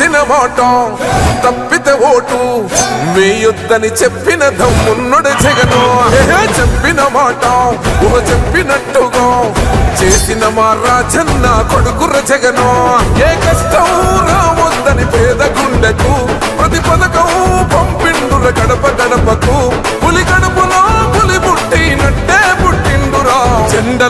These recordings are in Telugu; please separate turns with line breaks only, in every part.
ఇచ్చిన మాట తప్పితే ఓటు వేయొద్దని చెప్పిన దమ్మున్నడు జగను. చెప్పిన మాట ఊహ చెప్పినట్టుగా చేసిన మా రాజన్న కొడుకుర జగను. ఏ కష్టం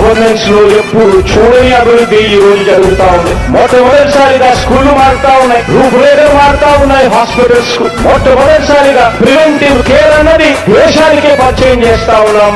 గవర్నెన్స్లో ఎప్పుడు చూడని అభివృద్ధి ఈ రోజు జరుగుతా ఉంది. మొట్టమొదటిసారిగా స్కూళ్ళు మారుతా ఉన్నాయి. రూపురేఖలు మారుతా ఉన్నాయి. హాస్పిటల్స్కు మొట్టమొదటిసారిగా ప్రివెంటివ్ కేర్ అన్నది దేశానికే పరిచయం చేస్తా ఉన్నాం.